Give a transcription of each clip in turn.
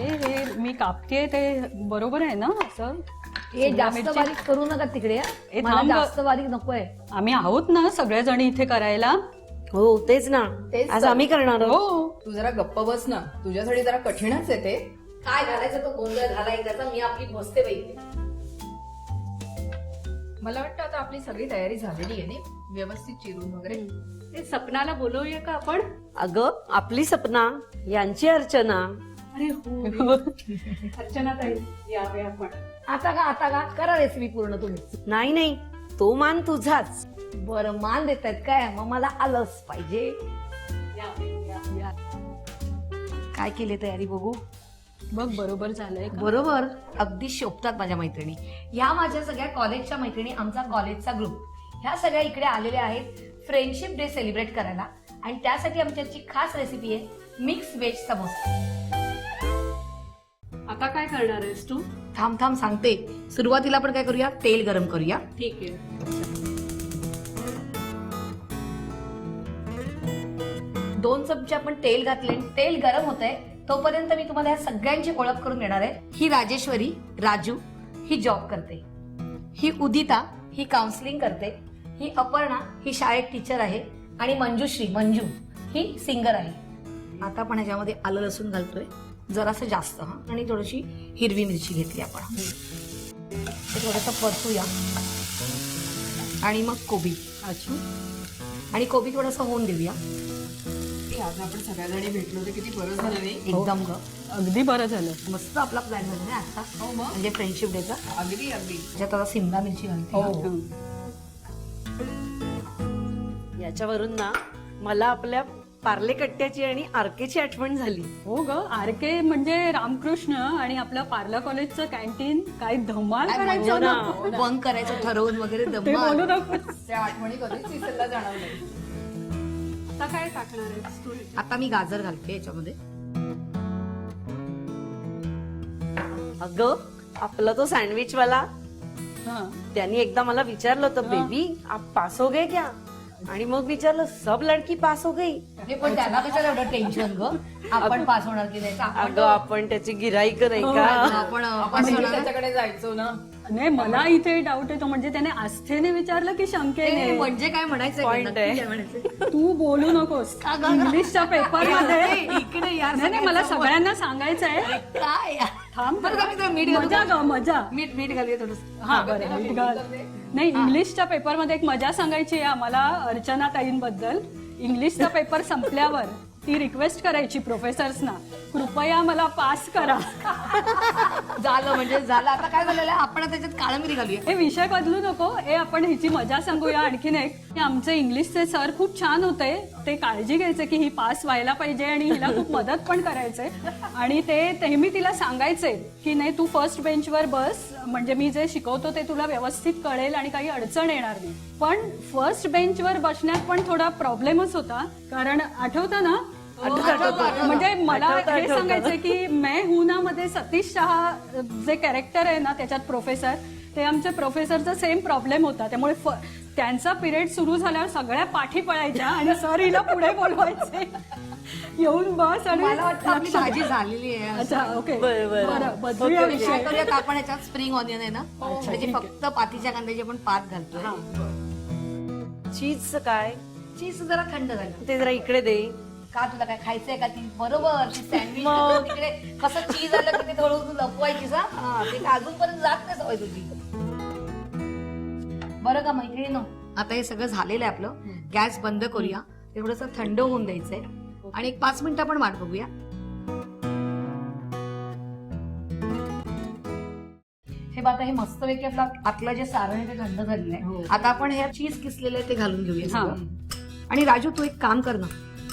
हे हे मी कापतेय ते बरोबर आहे ना असं? हे जास्त मिरची- बारीक करू नका तिकडे. हा. मला थांब. जास्त बारीक नकोय. आम्ही आहोत ना सगळेजण इथे करायला. हो तेच ना. तेच आज तर. आम्ही करणार आहोत. हो. तू जरा गप्प बस ना. तुझ्यासाठी जरा कठीणच आहे ते. काय घालायचं तो गोंधळ घालाय त्याचा? मी आपली बसते बाई. मला वाटतं आता आपली सगळी तयारी झालेली आहे ना व्यवस्थित चिरून वगैरे. ते सपनाला बोलवूया का आपण? अगं आपली सपना यांची अर्चना. अरे हो. अर्चना ताई यावे आपण. आता का आता का करा रेसिपी पूर्ण तुम्ही. नाही नाही तो मान तुझाच. बरं मान देत आहेत काय? मग मला आलंच पाहिजे. यावे, या, या. काय केली तयारी बघू? बघ बरोबर झालंय का? बरोबर. अगदी शोभतात माझ्या मैत्रिणी. ह्या माझ्या सगळ्या कॉलेजच्या मैत्रिणी आमचा कॉलेजचा ग्रुप ह्या सगळ्या इकडे आलेल्या आहेत फ्रेंडशिप डे सेलिब्रेट करायला. आणि त्यासाठी आमच्याची खास रेसिपी आहे मिक्स व्हेज समोसा. आता काय करणार आहेस तू? थांब थांब सांगते. सुरुवातीला आपण काय करूया? तेल गरम करूया. ठीक आहे. दोन चमचे आपण तेल घातले. तेल गरम होत आहे तोपर्यंत मी तुम्हाला ह्या सगळ्यांची ओळख करून देणार आहे. ही राजेश्वरी राजू ही जॉब करते. ही उदिता ही काउन्सिलिंग करते. ही अपर्णा ही शाळेत टीचर आहे. आणि मंजुश्री मंजू ही सिंगर आहे. आता आपण ह्याच्यामध्ये आलं लसूण घालतोय. जरासं जास्त हा. आणि थोडीशी हिरवी मिरची घेतली आपण. ते थोडंसं परतूया. आणि मग कोबी अच्छा आणि कोबी थोडंसं होऊन देऊया. आज आपण सगळ्याजणी भेटलो तर किती बरं झालं नाही एकदम ग. अगदी बरं झालं. मस्त आपला प्लॅन झाला ना आता. हो मग? म्हणजे फ्रेंडशिप डेचा अगदी अगदी. त्याच्यात आता सिमला मिरची घालते. हो हं. याच्यावरून ना मला आपल्या पार्ले कट्ट्याची आणि आरकेची आठवण झाली. हो ग आर के म्हणजे रामकृष्ण आणि आपलं पार्ला कॉलेजचं कॅन्टीन काय धमाल करायचं ना? बंक करायचं ठरवून वगैरे ते बोलू त्या आठवणी कधीच विसरला जाणार नाही. आता काय टाकणार आहेस तू? आता मी गाजर घालते याच्यामध्ये. अगं आपला तो सँडविच वाला हा. त्यांनी एकदा मला विचारलं होतं बेबी आप पास हो गए क्या? आणि मग विचारलं सब लडकी पास हो गई? हे पण त्याला कशाला एवढं टेन्शन ग? आपण पास होणार की नाही? आपण अगं आपण त्याची गिराईक नाही का? आपण आपण पास नेहमी होणार. त्याच्याकडे जायचो ना. नाही मला इथे डाऊट येतो म्हणजे त्याने आस्थेने विचारलं की ते शंकेने म्हणजे काय म्हणायचं Point आहे. तू बोलू नकोस. इंग्लिशच्या पेपरमध्ये इकडे यार नाही नाही मला सगळ्यांना सांगायचंय काय? यार? थांब बरं का मी तुला मीठ घालू मजा का? ग मजा. मीठ मीठ घालूया थोडस. हा बरं मीठ घाल. नाही इंग्लिशच्या पेपरमध्ये एक मजा सांगायची आहे आम्हाला अर्चना ताईंबद्दल. इंग्लिशचा पेपर संपल्यावर. ती रिक्वेस्ट करायची प्रोफेसर्सना कृपया मला पास करा. झालं म्हणजे झालं. आता काय झालेलं आहे? आपण त्याच्यात काळमिरी घालूया. हे विषय बदलू नको. हे आपण हिची मजा सांगूया. आणखीन एक की आमचे इंग्लिशचे सर खूप छान होते. ते काळजी घ्यायचे की ही पास व्हायला पाहिजे आणि हिला खूप मदत पण करायचे. आणि ते नेहमी तिला सांगायचे की नाही तू फर्स्ट बेंचवर बस. म्हणजे मी जे शिकवतो ते तुला व्यवस्थित कळेल आणि काही अडचण येणार नाही. पण फर्स्ट बेंचवर बसण्यात पण थोडा प्रॉब्लेमच होता. कारण आठवतं ना म्हणजे मला हे. सांगायचंय की मैं हूं ना मध्ये सतीश शहा जे कॅरेक्टर आहे ना त्याच्यात प्रोफेसर ते आमच्या प्रोफेसरचा सेम प्रॉब्लेम होता. त्यामुळे त्यांचा पिरियड सुरू झाल्यावर सगळ्या पाठी पळायच्या आणि सर हिला पुढे बोलवायचे. येऊन बस आणि मला वाटतं आपली. भाजी झालेली आहे अच्छा ओके बरं, बदलूया विषय. करूयात आपण याच्यात स्प्रिंग ऑनियन आहे ना? त्याची आहे. फक्त पातीच्या कांद्याची आपण पात घालतोय. चीज काय? चीज जरा थंड झालं. ते जरा इकडे दे. का तुला काय खायचंय का? ती बरोबर ती सँडविच. तिकडे कसं चीज आलं की ते थोडं तू लपवायचीस हा? हा ते अजूनपर्यंत जात नाही सवय तुझी. बरं का मैत्रिणीनो? आता हे सगळं झालेलं आहे आपलं. गॅस बंद करूया. ते थोडंसं थंड होऊन द्यायचंय. आणि एक पाच मिनिटं आपण वाट बघूया. हे बघा हे मस्तपैकी आपलं आतलं जे सारण आहे ते थंड झालेलं हो. आहे आता आपण हे चीज किसलेलं आहे ते घालून घेऊया हा. सगळं. आणि राजू तू एक काम कर ना.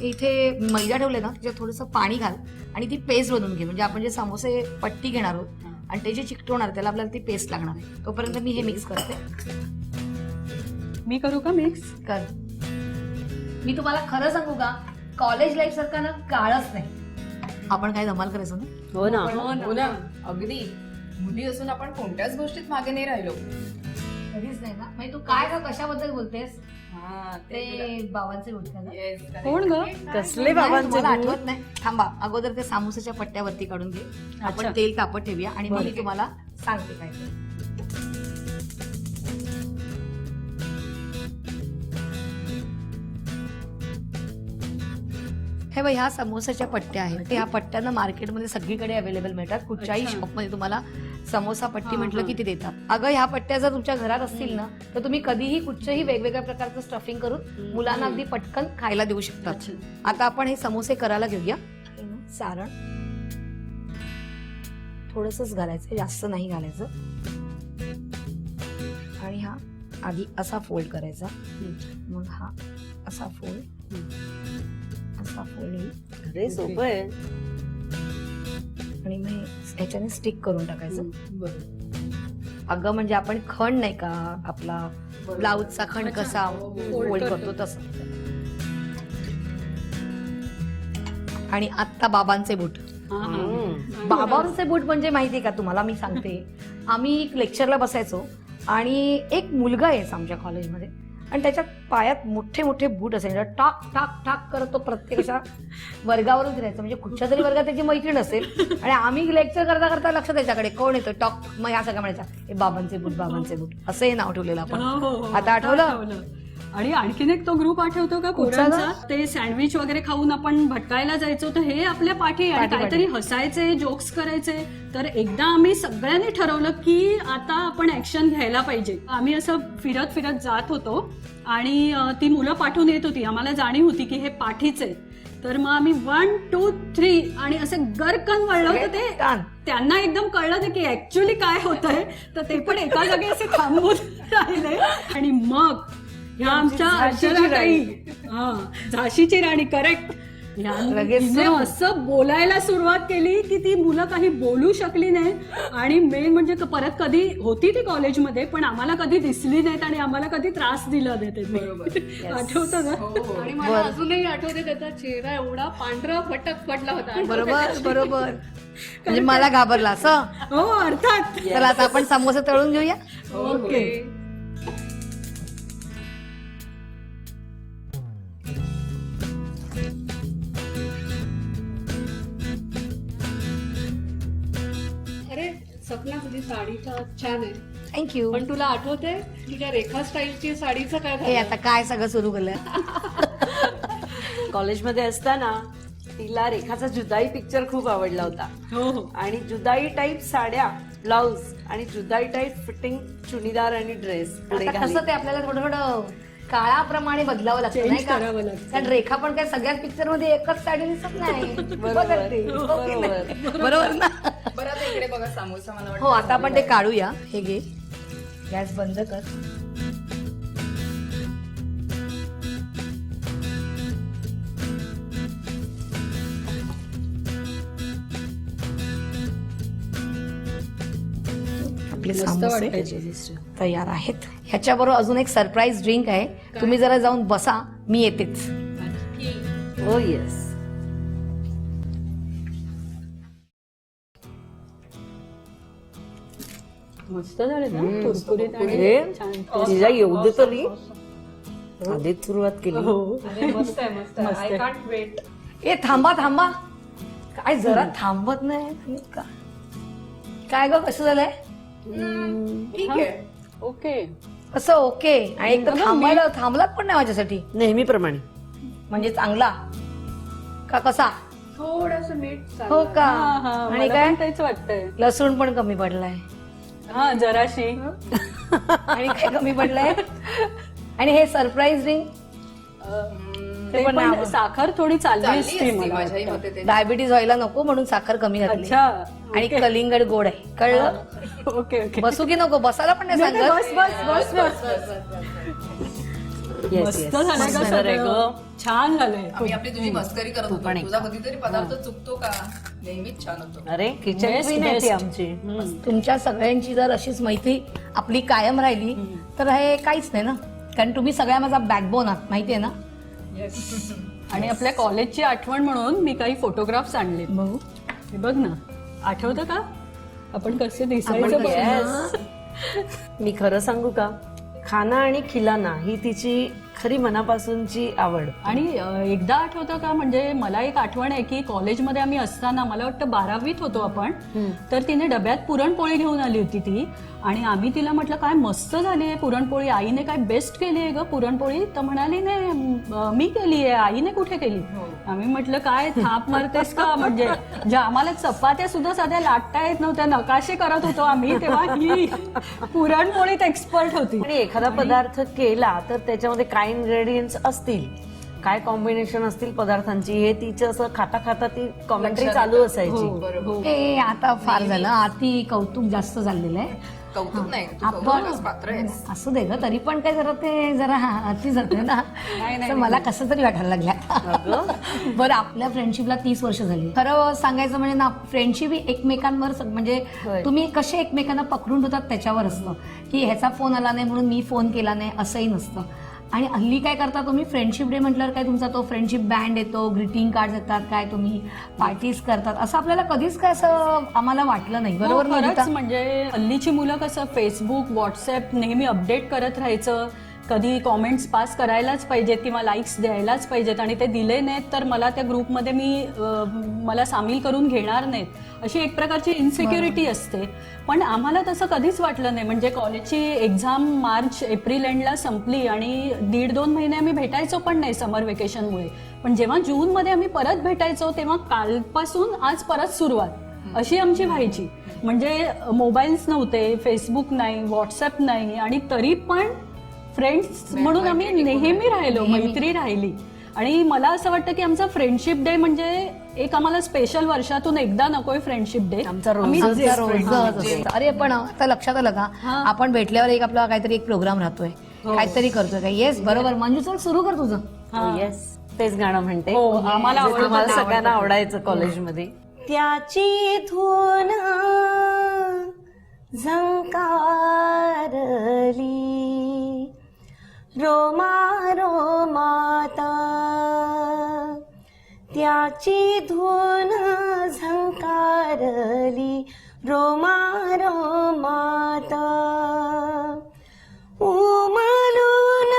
इथे मैदा ठेवले ना त्याच्यात थोडंसं पाणी घाल आणि ती पेस्ट बनवून घे. म्हणजे आपण जे समोसे पट्टी घेणार आहोत आणि ते जे चिकटवणार त्याला आपल्याला ती पेस्ट लागणार आहे. तोपर्यंत मी हे मिक्स करते. मी करू का मिक्स कर. मी तुम्हाला खरं सांगू का कॉलेज लाईफ सारखा ना काळच नाही. आपण काय धमाल करायचो ना. हो ना. हो ना. अगदी. मुली असून आपण कोणत्याच गोष्टीत मागे नाही राहिलो. कधीच नाही ना? म्हणजे तू काय का कशाबद्दल बोलतेस? हा, ते ते बाबांचे उठकाला Yes, correct. कोण ग? कसले बाबांचे तुम्हाला दूध? आठवत नाही. थांबा अगोदर ते सामोसाच्या पट्ट्यावरती काढून घे. आपण अच्छा. तेल तापत ठेवूया आणि मग मी तुम्हाला सांगते काय ते. हे बघ ह्या समोसाच्या पट्ट्या आहेत. ह्या पट्ट्यांना मार्केटमध्ये सगळीकडे अवेलेबल मिळतात. कुठच्याही अच्छा. शॉपमध्ये तुम्हाला समोसा पट्टी म्हटलं. की ते देतात. अगं ह्या पट्ट्या जर तुमच्या घरात असतील ना तर तुम्ही कधीही कुठच्याही वेगवेगळ्या प्रकारचं स्टफिंग करून मुलांना अगदी पटकन खायला देऊ शकतात. आता आपण हे समोसे करायला घेऊया. सारण. थोडंसंच घालायचं जास्त नाही घालायचं. आणि हा आधी असा फोल्ड करायचा. मग हा असा फोल्ड असा फोल्ड अरे सोपं आहे. आणि मग ह्याच्याने स्टिक करून टाकायचं. अगं म्हणजे आपण खण नाही का आपला ब्लाऊजचा खण अच्छा. कसा फोल्ड करतो. करतो. तसं. आणि आत्ता बाबांचे बूट. हा, हा. बाबांचे बूट म्हणजे माहिती का तुम्हाला? मी सांगते. आम्ही एक लेक्चरला बसायचो आणि एक मुलगा यायचा आमच्या कॉलेजमध्ये आणि त्याच्या पायात मोठे मोठे बूट असायचे. टाक टाक टाक करत तो प्रत्येक अशा वर्गावरून फिरायचा म्हणजे कुठच्या तरी वर्गात त्याची मैत्रीण असेल. आणि आम्ही लेक्चर करता करता लक्ष त्याच्याकडे. कोण येतो टॉक. मग ह्या सगळ्या म्हणायचा हे बाबांचे बूट बाबांचे बूट. असं हे नाव ठेवलेलं आपण. हो, हो, हो. आता आठवलं? आणि आणखीन एक तो ग्रुप आठवतो का कुठचा पोरांचा? ते सँडविच वगैरे खाऊन आपण भटकायला जायचो. तर हे आपल्या पाठी आणि काहीतरी हसायचे जोक्स करायचे. तर एकदा आम्ही सगळ्यांनी ठरवलं की आता आपण ऍक्शन घ्यायला पाहिजे. आम्ही असं फिरत फिरत जात होतो आणि ती मुलं पाठवून येत होती. आम्हाला जाणीव होती की हे पाठीचे तर मग आम्ही वन टू थ्री आणि असे गरकन वळलं होतं ते. त्यांना एकदम कळलं ते की ऍक्च्युली काय होत आहे तर ते पण एका जागी असे थांबून राहिले. आणि मग ह्या आमच्या झाशीची अक्षराताई हा झाशीची राणी करेक्ट लगेच. असं बोलायला सुरुवात केली की ती मुलं काही बोलू शकली नाही. आणि मेन म्हणजे क- परत कधी होती ती कॉलेजमध्ये पण आम्हाला कधी दिसली नाहीत आणि आम्हाला कधी त्रास दिला नाही आठवतं ना? हो, आणि मला अजूनही आठवते त्याचा चेहरा एवढा पांढरा फटक पडला होता. बरोबर बरोबर. म्हणजे मला घाबरला असं हो? अर्थात. आता आपण समोसे तळून घेऊया. ओके. सपना तुझी साडी छान आहे. थँक्यू पण तुला आठवते तुझ्या रेखा स्टाईलची साडीचं काय हे झालं आता काय सगळं सुरू केलंय? कॉलेजमध्ये असताना तिला रेखाचा जुदाई पिक्चर खूप आवडला होता. हो हो. आणि जुदाई टाईप साड्या ब्लाउज आणि जुदाई टाईप फिटिंग चुनीदार आणि ड्रेस पुढे आता घाली. कसं ते आपल्याला थोडं थोडं काळाप्रमाणे बदलावं लागतं नाही का? करावं लागतं. कारण रेखा पण काय सगळ्याच पिक्चरमध्ये एकच साडी दिसत नाही. बदलते. हो की बरोबर. नाही? बरोबर ना? बरं आता इकडे बघा समोसा मला वाटतं. हो आता आपण ते काढूया. हे घे. गॅस बंद कर. आपले समोसे तयार आहेत. ह्याच्याबरोबर अजून एक सरप्राईज ड्रिंक आहे. तुम्ही जरा जाऊन बसा मी येतेच. हो येस मस्त झाले ना? कुरकुरीत आणि छान तिला येऊ दे तरी आधीच सुरुवात केली. हो. अरे मस्त आहे मस्त आहे. आय कांट वेट ए थांबा थांबा. काय जरा थांबत नाही. तुम्ही का काय ग कसं झालंय? ठीक आहे. ओके. कसं ओके. आणि थांबायला थांबलात पण नाही माझ्यासाठी. नेहमीप्रमाणे म्हणजे चांगला. का कसा? थोडस मीठ हो का? हा हा आणि मला काय? पण तेच वाटतंय. लसूण पण कमी पडलाय. हा जराशी. आणि काय कमी पडलंय? आणि हे सरप्राईज रिंग ते पण साखर थोडी चालली चालली असती असती मला माझ्याही वाटतं. मते ते. डायबिटीज व्हायला नको म्हणून साखर कमी घातली अच्छा आणि कलिंगड गोड आहे. कळलं? Okay okay. बसू की नको? बसायला पण नाही नाही, बस सांगत. बस बस बस Yes, मस्त yes. झालंय का मस्त झालंय सगळं. गं. छान झालंय आम्ही आपली तुझी मस्करी करत तू पण होतो तुझा कधीतरी पदार्थ चुकतो का? नेहमीच छान होतो. अरे किचन Best, क्वीन आहे ती best. आमची. तुमच्या सगळ्यांची जर अशीच मैत्री आपली कायम राहिली तर हे काहीच नाही ना? कारण तुम्ही सगळ्या माझा बॅकबोन आहात माहितीये ना? आणि आपल्या कॉलेजची आठवण म्हणून मी काही फोटोग्राफ्स आणले बघू. हे बघ ना. आठवतं का? आपण कसे दिसायचं बघ ना. मी खरं सांगू का? खाना आणि खिलाना ही तिची खरी मनापासूनची आवड. आणि अ, एकदा आठवतं का? म्हणजे मला एक आठवण आहे की कॉलेजमध्ये आम्ही असताना मला वाटतं बारावीत होतो आपण तर तिने डब्यात पुरणपोळी घेऊन आली होती ती. आणि आम्ही तिला म्हटलं काय मस्त झाली आहे पुरणपोळी. आईने काय बेस्ट केली आहे ग पुरणपोळी? तर म्हणाली नाही अ, मी केली आहे. आईने कुठे केली? आम्ही म्हटलं काय थाप मारतेस का? म्हणजे ज्या आम्हाला चपात्या सुद्धा साध्या लाटता येत नव्हत्या नकाशे करत होतो आम्ही तेव्हा ही पुरणपोळीत एक्सपर्ट होती. आणि एखादा पदार्थ केला तर त्याच्यामध्ये काय इन्ग्रेडियंट्स असतील? काय कॉम्बिनेशन असतील पदार्थांची? हे तिचं असं खाता खाता ती कॉमेंट्री चालू असायची. हे आता फार झालं. अति कौतुक जास्त झालेलं आहे. कौतुक नाही तू आपण पात्र आहेस. असू दे ग तरी पण काय जरा ते जरा अति जाते ना. तर मला कसं तरी वाटायला लागल्या बरं आपल्या फ्रेंडशिपला तीस वर्ष झाली. खरं सांगायचं म्हणजे ना फ्रेंडशिप ही एकमेकांवर म्हणजे होय. तुम्ही कसे एकमेकांना पकडून ठेवतात त्याच्यावर असतं. की ह्याचा फोन आला नाही म्हणून मी फोन केला नाही असंही नसतं. आणि हल्ली काय करता तुम्ही? फ्रेंडशिप डे म्हटल्यावर काय तुमचा तो फ्रेंडशिप बँड येतो ग्रीटिंग कार्ड येतात काय तुम्ही पार्टीज करतात? असं आपल्याला कधीच काय असं आम्हाला वाटलं नाही. बरोबर हो, निकिता? म्हणजे हल्लीची मुलं कसं फेसबुक व्हॉट्सअप नेहमी अपडेट करत राहायचं. कधी कॉमेंट्स पास करायलाच पाहिजेत किंवा लाईक्स द्यायलाच पाहिजेत आणि ते दिले नाहीत तर मला त्या ग्रुपमध्ये मी मला सामील करून घेणार नाहीत. अशी एक प्रकारची इन्सिक्युरिटी असते. पण आम्हाला तसं कधीच वाटलं नाही. म्हणजे कॉलेजची एक्झाम मार्च एप्रिल एंडला संपली आणि दीड दोन महिने आम्ही भेटायचो पण नाही समर वेकेशनमुळे पण जेव्हा जूनमध्ये आम्ही परत भेटायचो तेव्हा कालपासून आज परत सुरुवात. अशी आमची व्हायची. म्हणजे मोबाईल्स नव्हते फेसबुक नाही व्हॉट्सअप नाही आणि तरी पण फ्रेंड्स म्हणून आम्ही नेहमी राहिलो मैत्री राहिली. आणि मला असं वाटतं की आमचा फ्रेंडशिप डे म्हणजे एक आम्हाला स्पेशल वर्षातून एकदा नकोय फ्रेंडशिप डे आमचा. अरे पण आता लक्षात आलं का? आपण भेटल्यावर एक आपला काहीतरी एक प्रोग्राम राहतोय. काहीतरी करतोय का? येस बरोबर. मंजू चल सुरू कर तुझं. येस तेच गाणं म्हणते. हो, आम्हाला सगळ्यांना. आवडायचं कॉलेजमध्ये त्याची धुन झंकारली. रोमा रोमाता त्याची धून झंकारली. रोमा रोमात उमलून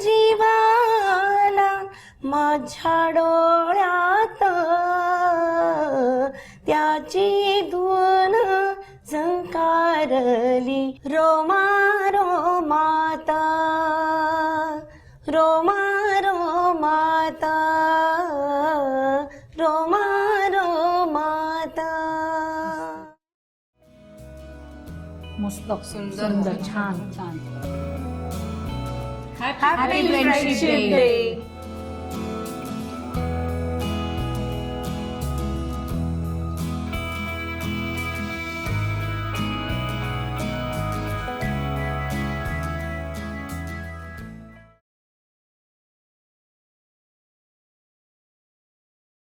जीवाला माझ्या डोळ्यात त्याची धून झंकारली. रोमा मस्त सुंदर. छान छान. Happy friendship day